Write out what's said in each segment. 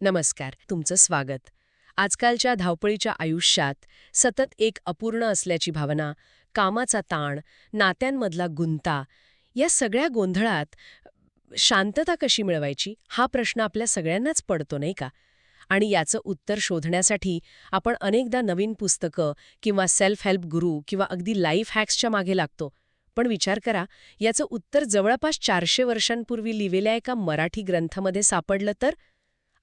नमस्कार तुमचं स्वागत. आजकालच्या धावपळीच्या आयुष्यात सतत एक अपूर्ण असल्याची भावना कामाचा ताण नात्यांमधला गुंता या सगळ्या गोंधळात शांतता कशी मिळवायची? हा प्रश्न आपल्या सगळ्यांनाच पडतो नाही का? आणि याचं उत्तर शोधण्यासाठी आपण अनेकदा नवीन पुस्तकं किंवा सेल्फ हेल्प गुरु किंवा अगदी लाईफ हॅक्सच्या मागे लागतो. पण विचार करा याचं उत्तर जवळपास चारशे वर्षांपूर्वी लिहिलेल्या एका मराठी ग्रंथामध्ये सापडलं तर?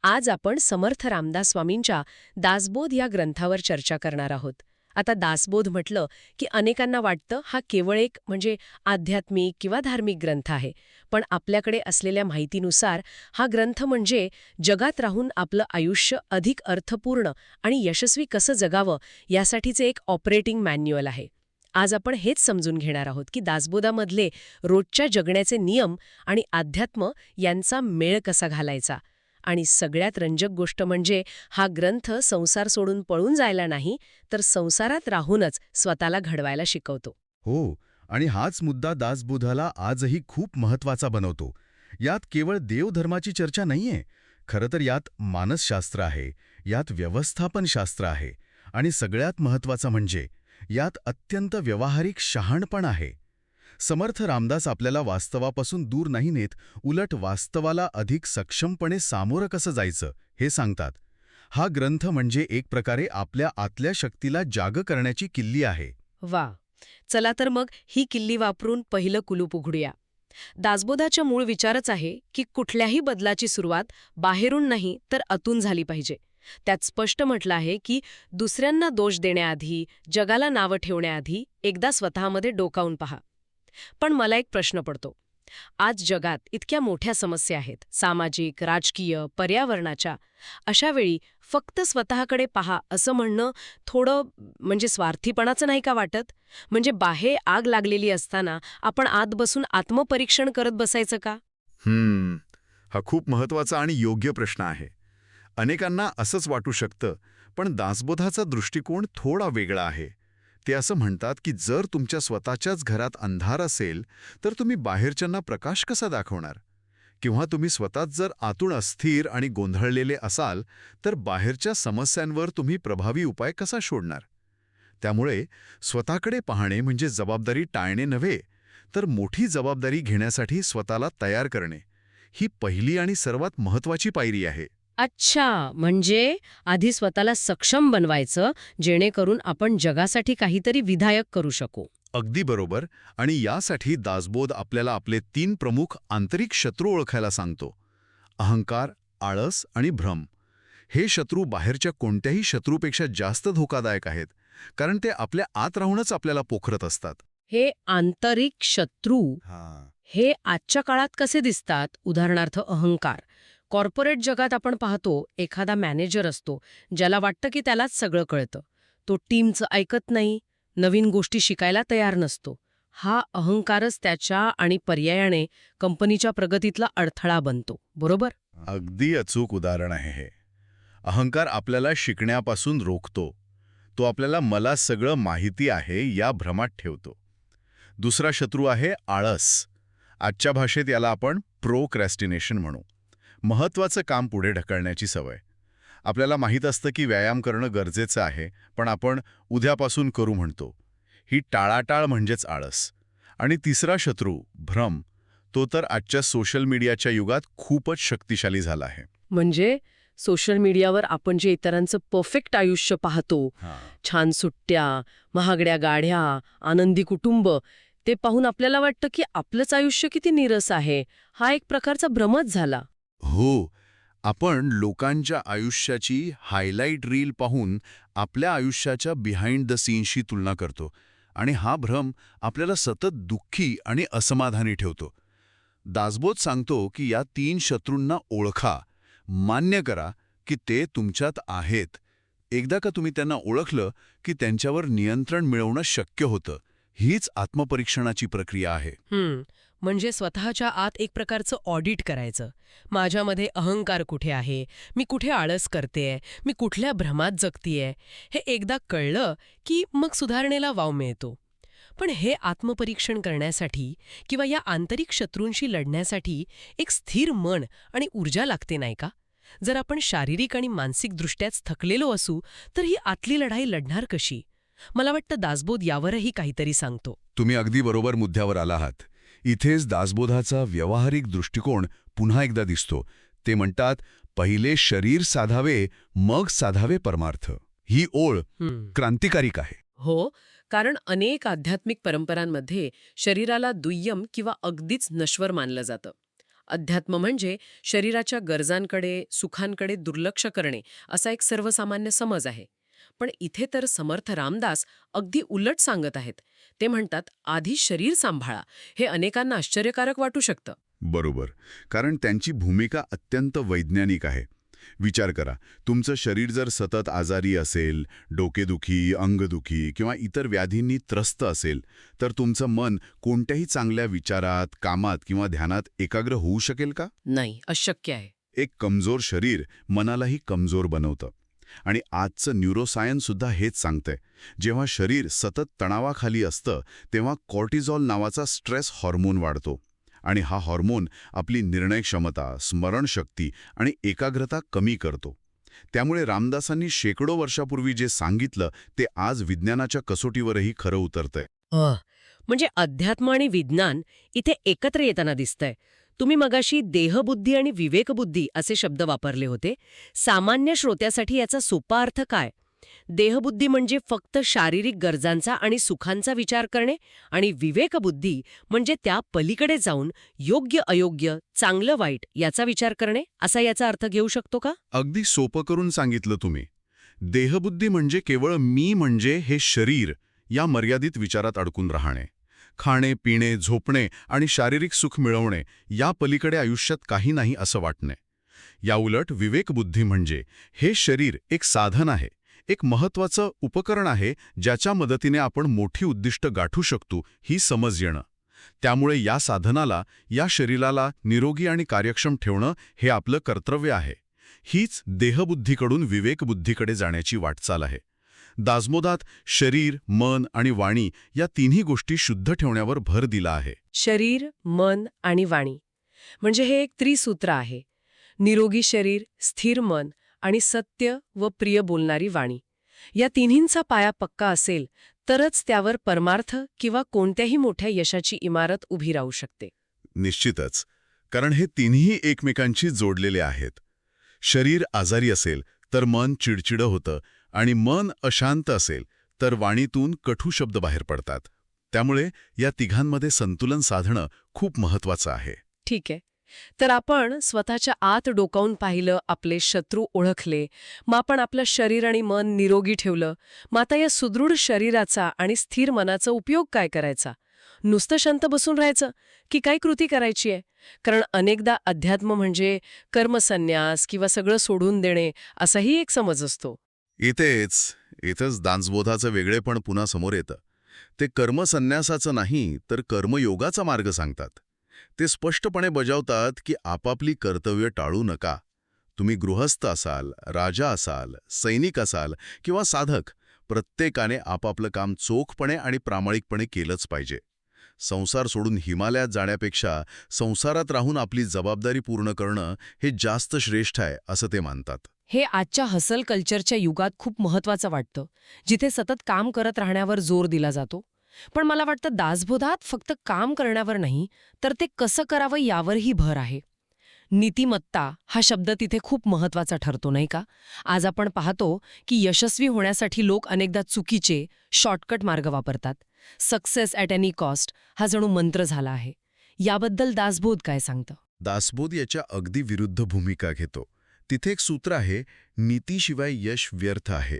आज आपण समर्थ रामदास स्वामींच्या दासबोध या ग्रंथावर चर्चा करणार आहोत. आता दासबोध म्हटलं की अनेकांना वाटतं हा केवळ एक म्हणजे आध्यात्मिक किंवा धार्मिक ग्रंथ आहे. पण आपल्याकडे असलेल्या माहितीनुसार हा ग्रंथ म्हणजे जगात राहून आपलं आयुष्य अधिक अर्थपूर्ण आणि यशस्वी कसं जगावं यासाठीचे एक ऑपरेटिंग मॅन्युअल आहे. आज आपण हेच समजून घेणार आहोत की दासबोधामधले रोजच्या जगण्याचे नियम आणि अध्यात्म यांचा मेळ कसा घालायचा. आणि सगळ्यात रंजक गोष्ट म्हणजे हा ग्रंथ संसार सोडून पळून जायला नाही तर संसारात राहूनच स्वतःला घडवायला शिकवतो. हो आणि हाच मुद्दा दासबुधाला आजही खूप महत्त्वाचा बनवतो. यात केवळ देवधर्माची चर्चा नाहीये खरं तर यात मानसशास्त्र आहे यात व्यवस्थापनशास्त्र आहे आणि सगळ्यात महत्वाचं म्हणजे यात अत्यंत व्यावहारिक शहाणपण आहे. समर्थ रामदास आपल्याला वास्तवापासून दूर नाही नेत उलट वास्तवाला अधिक सक्षमपणे सामोरं कसं जायचं हे सांगतात. हा ग्रंथ म्हणजे एक प्रकारे आपल्या आतल्या शक्तीला जाग करण्याची किल्ली आहे. वा. चला तर मग ही किल्ली वापरून पहिलं कुलूप उघडूया. दासबोधाच्या मूळ विचारच आहे की कुठल्याही बदलाची सुरुवात बाहेरून नाही तर आतून झाली पाहिजे. त्यात स्पष्ट म्हटलं आहे की दुसऱ्यांना दोष देण्याआधी जगाला नावं ठेवण्याआधी एकदा स्वतःमध्ये डोकावून पहा. पण मला एक प्रश्न पडतो. आज जगात इतक्या मोठ्या समस्या आहेत. सामाजिक राजकीय पर्यावरणाच्या. अशावेळी फक्त स्वतःकडे पहा असं म्हणणं थोडं म्हणजे स्वार्थीपणाचं नाही का वाटत? म्हणजे बाहे आग लागलेली असताना आपण आत बसून आत्मपरीक्षण करत बसायचं का? हम्म. हा खूप महत्त्वाचा आणि योग्य प्रश्न आहे. अनेकांना असंच वाटू शकतं पण दासबोधाचा दृष्टिकोन थोडा वेगळा आहे. ते असं म्हणतात की जर तुमच्या स्वतःच्याच घरात अंधार असेल तर तुम्ही बाहेरच्यांना प्रकाश कसा दाखवणार? किंवा तुम्ही स्वतःच जर आतून अस्थिर आणि गोंधळलेले असाल तर बाहेरच्या समस्यांवर तुम्ही प्रभावी उपाय कसा शोधणार? त्यामुळे स्वतःकडे पाहणे म्हणजे जबाबदारी टाळणे नव्हे तर मोठी जबाबदारी घेण्यासाठी स्वतःला तयार करणे ही पहिली आणि सर्वात महत्वाची पायरी आहे. अच्छा म्हणजे आधी स्वतःला सक्षम बनवायचं जेणेकरून आपण जगासाठी काहीतरी विधायक करू शकू. अगदी बरोबर. आणि यासाठी दासबोध आपल्याला आपले तीन प्रमुख आंतरिक शत्रू ओळखायला सांगतो. अहंकार आळस आणि भ्रम. हे शत्रू बाहेरच्या कोणत्याही शत्रूपेक्षा जास्त धोकादायक आहेत कारण ते आपल्या आत राहूनच आपल्याला पोखरत असतात. हे आंतरिक शत्रू हे. आजच्या काळात कसे दिसतात? उदाहरणार्थ अहंकार. कॉर्पोरेट जगात आपण पाहतो एखादा मॅनेजर असतो ज्याला वाटतं की त्यालाच सगळं कळतं. तो टीमचं ऐकत नाही नवीन गोष्टी शिकायला तयार नसतो. हा अहंकारच त्याच्या आणि पर्यायाने कंपनीच्या प्रगतीतला अडथळा बनतो. बरोबर? अगदी अचूक उदाहरण आहे हे. अहंकार आपल्याला शिकण्यापासून रोखतो. तो आपल्याला मला सगळं माहिती आहे या भ्रमात ठेवतो. दुसरा शत्रू आहे आळस. आजच्या भाषेत याला आपण प्रोक्रॅस्टिनेशन म्हणू. महत्वाचं काम पुढे ढकलण्याची सवय. आपल्याला माहीत असतं की व्यायाम करणं गरजेचं आहे पण आपण उद्यापासून करू म्हणतो. ही टाळाटाळ म्हणजेच आळस. आणि तिसरा शत्रू भ्रम तो तर आजच्या सोशल मीडियाच्या युगात खूपच शक्तिशाली झाला आहे. म्हणजे सोशल मीडियावर आपण जे इतरांचं परफेक्ट आयुष्य पाहतो छान सुट्ट्या महागड्या गाड्या आनंदी कुटुंब ते पाहून आपल्याला वाटतं की आपलंच आयुष्य किती नीरस आहे हा एक प्रकारचा भ्रमच झाला. हो आपण लोकांच्या आयुष्याची हायलाईट रील पाहून आपल्या आयुष्याच्या बिहाइंड द सीनशी तुलना करतो आणि हा भ्रम आपल्याला सतत दुःखी आणि असमाधानी ठेवतो. दासबोध सांगतो की या तीन शत्रूंना ओळखा मान्य करा की ते तुमच्यात आहेत. एकदा का तुम्ही त्यांना ओळखलं की त्यांच्यावर नियंत्रण मिळवणं शक्य होतं हीच आत्मपरीक्षणाची प्रक्रिया आहे. म्हणजे स्वतःच्या आत एक प्रकारचं ऑडिट करायचं. माझ्यामध्ये अहंकार कुठे आहे? मी कुठे आळस करतेय? मी कुठल्या भ्रमात जगतीये? हे एकदा कळलं की मग सुधारणेला वाव मिळतो. पण हे आत्मपरीक्षण करण्यासाठी किंवा या आंतरिक शत्रूंशी लढण्यासाठी एक स्थिर मन आणि ऊर्जा लागते नाही का? जर आपण शारीरिक आणि मानसिक दृष्ट्याच थकलेलो असू तर ही आतली लढाई लढणार कशी? मला वाटतं दासबोध यावरही काहीतरी सांगतो. तुम्ही अगदी बरोबर मुद्द्यावर आला आहात. इथेच दासबोधाचा व्यावहारिक दृष्टिकोन पुन्हा एकदा दिसतो. ते म्हणतात पहिले शरीर साधावे मग साधावे परमार्थ. ही ओळ क्रांतिकारिक आहे. हो कारण अनेक आध्यात्मिक परंपरांमध्ये शरीराला दुय्यम किंवा अगदीच नश्वर मानलं जातं. अध्यात्म म्हणजे शरीराच्या गरजांकडे सुखांकडे दुर्लक्ष करणे असा एक सर्वसामान्य समज आहे. पण इथे तर समर्थ रामदास अगदी उलट सांगत आहेत. ते म्हणतात आधी शरीर सांभाळा. हे अनेकांना आश्चर्यकारक वाटू शकतं. बरोबर. कारण त्यांची भूमिका अत्यंत वैज्ञानिक आहे. विचार करा तुमचं शरीर जर सतत आजारी असेल डोकेदुखी अंगदुखी किंवा इतर व्याधींनी त्रस्त असेल तर तुमचं मन कोणत्याही चांगल्या विचारात कामात किंवा ध्यानात एकाग्र होऊ शकेल का? नाही अशक्य आहे. एक कमजोर शरीर मनालाही कमजोर बनवतं. आणि आजचं न्यूरोसायन्ससुद्धा हेच सांगतंय. जेव्हा शरीर सतत तणावाखाली असतं तेव्हा कॉर्टिझॉल नावाचा स्ट्रेस हॉर्मोन वाढतो. आणि हा हॉर्मोन आपली निर्णय क्षमता स्मरणशक्ती आणि एकाग्रता कमी करतो. त्यामुळे रामदासांनी शेकडो वर्षापूर्वी जे सांगितलं ते आज विज्ञानाच्या कसोटीवरही खरं उतरतंय. म्हणजे अध्यात्म आणि विज्ञान इथे एकत्र येताना दिसतंय. तुम्ही मगाशी देहबुद्धी आणि विवेकबुद्धी असे शब्द वापरले होते. सामान्य श्रोत्यासाठी याचा सोपा अर्थ काय? देहबुद्धी म्हणजे फक्त शारीरिक गरजांचा आणि सुखांचा विचार करणे आणि विवेकबुद्धी म्हणजे त्या पलीकडे जाऊन योग्य अयोग्य चांगलं वाईट याचा विचार करणे असा याचा अर्थ घेऊ शकतो का? अगदी सोपं करून सांगितलं तुम्ही. देहबुद्धी म्हणजे केवळ मी म्हणजे हे शरीर या मर्यादित विचारात अडकून राहणे. खाणे पिणे झोपणे आणि शारीरिक सुख मिळवणे या पलीकडे आयुष्यात काही नाही असं वाटणे. याउलट विवेकबुद्धी म्हणजे हे शरीर एक साधन आहे एक महत्वाचं उपकरण आहे ज्याच्या मदतीने आपण मोठी उद्दिष्ट गाठू शकतो ही समज येणं. त्यामुळे या साधनाला या शरीराला निरोगी आणि कार्यक्षम ठेवणं हे आपलं कर्तव्य आहे. हीच देहबुद्धीकडून विवेकबुद्धीकडे जाण्याची वाटचाल आहे. दासमोदात शरीर मन आणि वाणी या तिन्ही गोष्टी शुद्ध ठेवण्यावर भर दिला आहे. शरीर मन आणि वाणी. म्हणजे हे एक त्रिसूत्र आहे. निरोगी शरीर स्थिर मन आणि सत्य व प्रिय बोलणारी वाणी. या तिन्हींचा पाया पक्का असेल तरच त्यावर परमार्थ किंवा कोणत्याही मोठ्या यशाची इमारत उभी राहू शकते. निश्चितच. कारण हे तिन्ही एकमेकांशी जोडलेले आहेत. शरीर आजारी असेल तर मन चिडचिडं होतं आणि मन अशांत असेल तर वाणीतून कठू शब्द बाहेर पडतात. त्यामुळे या तिघांमध्ये संतुलन साधणं खूप महत्वाचं आहे. ठीक आहे. तर आपण स्वतःच्या आत डोकावून पाहिलं आपले शत्रू ओळखले मग आपण आपलं शरीर आणि मन निरोगी ठेवलं मग आता या सुदृढ शरीराचा आणि स्थिर मनाचा उपयोग काय करायचा? नुसतं शांत बसून राहायचं? की काय कृती करायची आहे? कारण अनेकदा अध्यात्म म्हणजे कर्मसन्यास किंवा सगळं सोडून देणे असाही एक समज असतो. इथेच इथंच दांसबोधाचं वेगळेपण पुन्हा समोर येतं. ते कर्मसन्यासाचं नाही तर कर्मयोगाचा मार्ग सांगतात. ते स्पष्टपणे बजावतात की आपापली कर्तव्य टाळू नका. तुम्ही गृहस्थ असाल राजा असाल सैनिक असाल किंवा साधक प्रत्येकाने आपापलं काम चोखपणे आणि प्रामाणिकपणे केलंच पाहिजे. संसार सोडून हिमालयात जाण्यापेक्षा संसारात राहून आपली जबाबदारी पूर्ण करणं हे जास्त श्रेष्ठ आहे असं ते मानतात. हे आजच्या हसल कल्चरच्या युगात खूप महत्वाचं वाटतं जिथे सतत काम करत राहण्यावर जोर दिला जातो. पण मला वाटतं दासबोधात फक्त काम करण्यावर नाही तर ते कसं करावं यावरही भर आहे. नीतिमत्ता हा शब्द तिथे खूप महत्त्वाचा ठरतो नाही का? आज आपण पाहतो की यशस्वी होण्यासाठी लोक अनेकदा चुकीचे शॉर्टकट मार्ग वापरतात. सक्सेस ॲट एनी कॉस्ट हा जणू मंत्र झाला आहे. याबद्दल दासबोध काय सांगतं? दासबोध याच्या अगदी विरुद्ध भूमिका घेतो. तिथे एक सूत्र आहे नीतीशिवाय यश व्यर्थ आहे.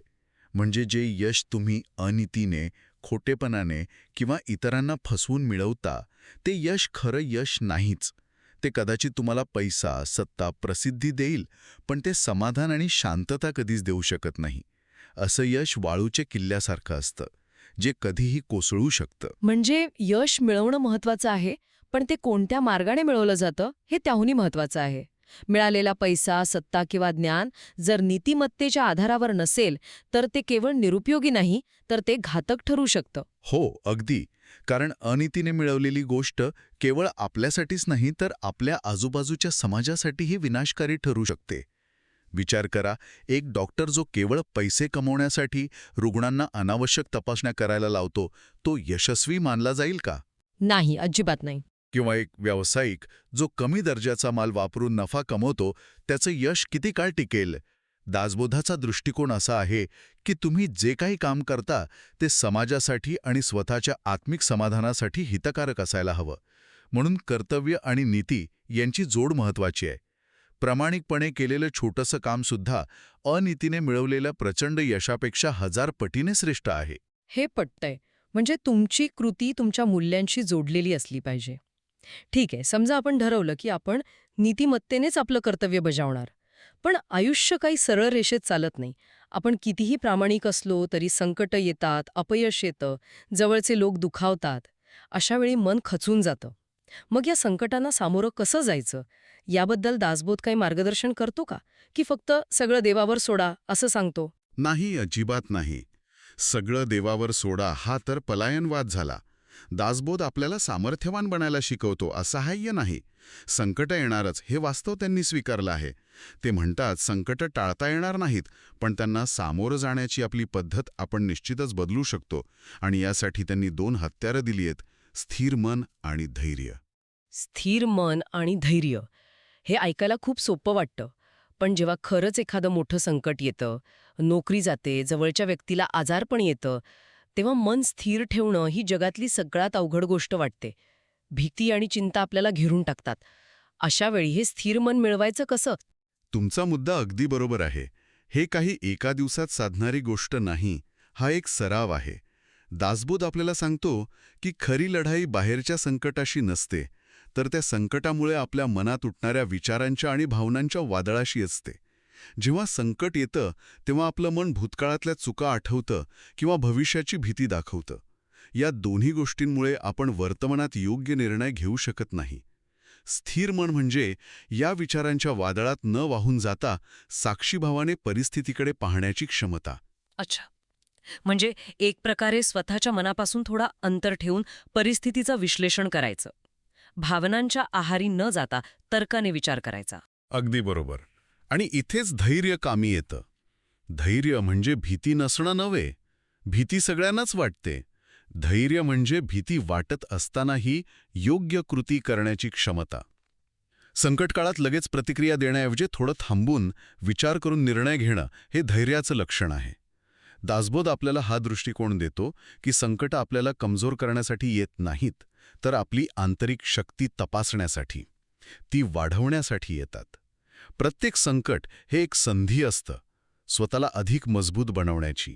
म्हणजे जे यश तुम्ही अनितीने खोटेपणाने किंवा इतरांना फसवून मिळवता ते यश खरं यश नाहीच. ते कदाचित तुम्हाला पैसा सत्ता प्रसिद्धी देईल पण ते समाधान आणि शांतता कधीच देऊ शकत नाही. असं यश वाळूच्या किल्ल्यासारखं असतं जे कधीही कोसळू शकतं. म्हणजे यश मिळवणं महत्वाचं आहे पण ते कोणत्या मार्गाने मिळवलं जातं हे त्याहूनही महत्वाचं आहे. मिळालेला पैसा सत्ता किंवा ज्ञान जर नीतिमत्तेच्या आधारावर नसेल तर ते केवळ निरुपयोगी नाही तर ते घातक ठरू शकतं. हो अगदी. कारण अनितीने मिळवलेली गोष्ट केवळ आपल्यासाठीच नाही तर आपल्या आजूबाजूच्या समाजासाठीही विनाशकारी ठरू शकते. विचार करा एक डॉक्टर जो केवळ पैसे कमवण्यासाठी रुग्णांना अनावश्यक तपासण्या करायला लावतो तो यशस्वी मानला जाईल का? नाही अजिबात नाही. किंवा एक व्यावसायिक जो कमी दर्जाचा माल वापरून नफा कमवतो त्याचं यश किती काळ टिकेल? दासबोधाचा दृष्टिकोन असा आहे की तुम्ही जे काही काम करता ते समाजासाठी आणि स्वतःच्या आत्मिक समाधानासाठी हितकारक असायला हवं. म्हणून कर्तव्य आणि नीती यांची जोड महत्वाची आहे. प्रामाणिकपणे केलेलं छोटंसं कामसुद्धा अनितीने मिळवलेल्या प्रचंड यशापेक्षा हजार पटीने श्रेष्ठ आहे. हे पटतंय. म्हणजे तुमची कृती तुमच्या मूल्यांशी जोडलेली असली पाहिजे. ठीक आहे समजा आपण ठरवलं की आपण नीतिमत्तेनेच आपलं कर्तव्य बजावणार. पण आयुष्य काही सरळ रेषेत चालत नाही. आपण कितीही प्रामाणिक असलो तरी संकट येतात अपयश येतं जवळचे लोक दुखावतात. अशावेळी मन खचून जातं. मग या संकटांना सामोरं कसं जायचं? याबद्दल दासबोध काही मार्गदर्शन करतो का? की फक्त सगळं देवावर सोडा असं सांगतो? नाही अजिबात नाही. सगळं देवावर सोडा हा तर पलायनवाद झाला. दासबोध आपल्याला सामर्थ्यवान बनायला शिकवतो असहाय्य नाही. संकट येणारच हे वास्तव त्यांनी स्वीकारलं आहे. ते म्हणतात संकट टाळता येणार नाहीत पण त्यांना सामोरं जाण्याची आपली पद्धत आपण निश्चितच बदलू शकतो आणि यासाठी त्यांनी दोन हत्यारं दिली आहेत स्थिर मन आणि धैर्य. स्थिर मन आणि धैर्य. हे ऐकायला खूप सोपं वाटतं पण जेव्हा खरंच एखादं मोठं संकट येतं नोकरी जाते जवळच्या व्यक्तीला आजारपण येतं तेव्हा मन स्थिर ठेवणं ही जगातली सगळ्यात अवघड गोष्ट वाटते. भीती आणि चिंता आपल्याला घेरून टाकतात. अशा वेळी हे स्थिर मन मिळवायचं कसं? तुमचा मुद्दा अगदी बरोबर आहे. हे काही एका दिवसात साधणारी गोष्ट नाही हा एक सराव आहे. दासबोध आपल्याला सांगतो की खरी लढाई बाहेरच्या संकटाशी नसते तर त्या संकटामुळे आपल्या मनात उठणाऱ्या विचारांच्या आणि भावनांच्या वादळाशी असते. जेव्हा संकट येतं तेव्हा आपलं मन भूतकाळातल्या चुका आठवतं किंवा भविष्याची भीती दाखवतं. या दोन्ही गोष्टींमुळे आपण वर्तमानात योग्य निर्णय घेऊ शकत नाही. स्थिर मन म्हणजे या विचारांच्या वादळात न वाहून जाता साक्षीभावाने परिस्थितीकडे पाहण्याची क्षमता. अच्छा. म्हणजे एक प्रकारे स्वतःच्या मनापासून थोडा अंतर ठेवून परिस्थितीचं विश्लेषण करायचं. भावनांच्या आहारी न जाता तर्काने विचार करायचा. अगदी बरोबर. आणि इथेच धैर्य कामी येतं. धैर्य म्हणजे भीती नसणं नव्हे भीती सगळ्यांनाच वाटते. धैर्य म्हणजे भीती वाटत असतानाही योग्य कृती करण्याची क्षमता. संकटकाळात लगेच प्रतिक्रिया देण्याऐवजी थोडं थांबून विचार करून निर्णय घेणं हे धैर्याचं लक्षण आहे. दासबोध आपल्याला हा दृष्टिकोन देतो की संकट आपल्याला कमजोर करण्यासाठी येत नाहीत तर आपली आंतरिक शक्ती तपासण्यासाठी. ती वाढवण्यासाठी येतात. प्रत्येक संकट हे एक संधी असतं स्वतःला अधिक मजबूत बनवण्याची.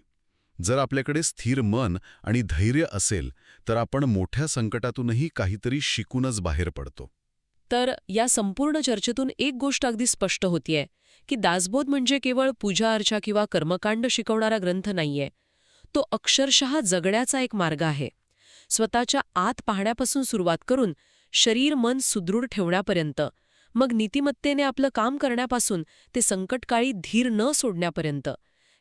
जर आपल्याकडे स्थिर मन आणि धैर्य असेल तर आपण मोठ्या संकटातूनही काहीतरी शिकूनच बाहेर पडतो. तर या संपूर्ण चर्चेतून एक गोष्ट अगदी स्पष्ट होतीये की दासबोध म्हणजे केवळ पूजा अर्चा किंवा कर्मकांड शिकवणारा ग्रंथ नाहीये. तो अक्षरशः जगण्याचा एक मार्ग आहे. स्वतःच्या आत पाहण्यापासून सुरुवात करून शरीर मन सुदृढ ठेवण्यापर्यंत मग नीतिमत्तेने आपलं काम करण्यापासून ते संकटकाळी धीर न सोडण्यापर्यंत.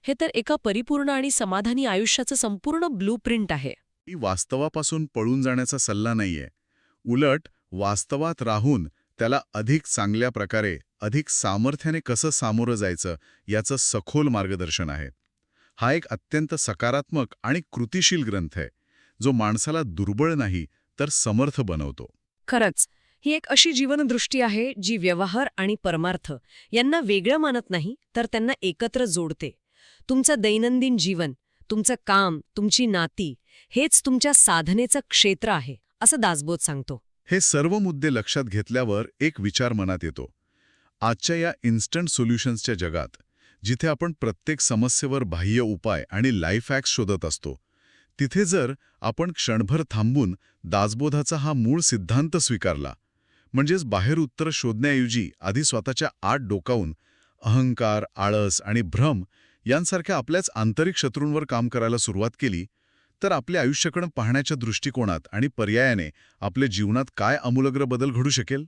हे तर एका परिपूर्ण आणि समाधानी आयुष्याचं संपूर्ण ब्लूप्रिंट आहे. ही वास्तवापासून पळून जाण्याचा सल्ला नाहीये. उलट वास्तवात राहून त्याला अधिक चांगल्या प्रकारे अधिक सामर्थ्याने कसं सामोरं जायचं याचं सखोल मार्गदर्शन आहे. हा एक अत्यंत सकारात्मक आणि कृतिशील ग्रंथ आहे जो माणसाला दुर्बळ नाही तर समर्थ बनवतो. खरंच ही एक अशी जीवनदृष्टी आहे जी व्यवहार आणि परमार्थ यांना वेगळं मानत नाही तर त्यांना एकत्र जोडते. तुमचं दैनंदिन जीवन तुमचं काम तुमची नाती हेच तुमच्या साधनेचं क्षेत्र आहे असं दासबोध सांगतो. हे सर्व मुद्दे लक्षात घेतल्यावर एक विचार मनात येतो. आजच्या या इन्स्टंट सोल्युशन्सच्या जगात जिथे आपण प्रत्येक समस्येवर बाह्य उपाय आणि लाईफ हॅक्स शोधत असतो तिथे जर आपण क्षणभर थांबून दासबोधाचा हा मूळ सिद्धांत स्वीकारला म्हणजेच बाहेर उत्तर शोधण्याऐवजी आधी स्वतःच्या आत डोकावून अहंकार आळस आणि भ्रम यांसारख्या आपल्याच आंतरिक शत्रूंवर काम करायला सुरुवात केली तर आपल्या आयुष्याकडं पाहण्याच्या दृष्टिकोनात आणि पर्यायाने आपल्या जीवनात काय आमूलग्र बदल घडू शकेल?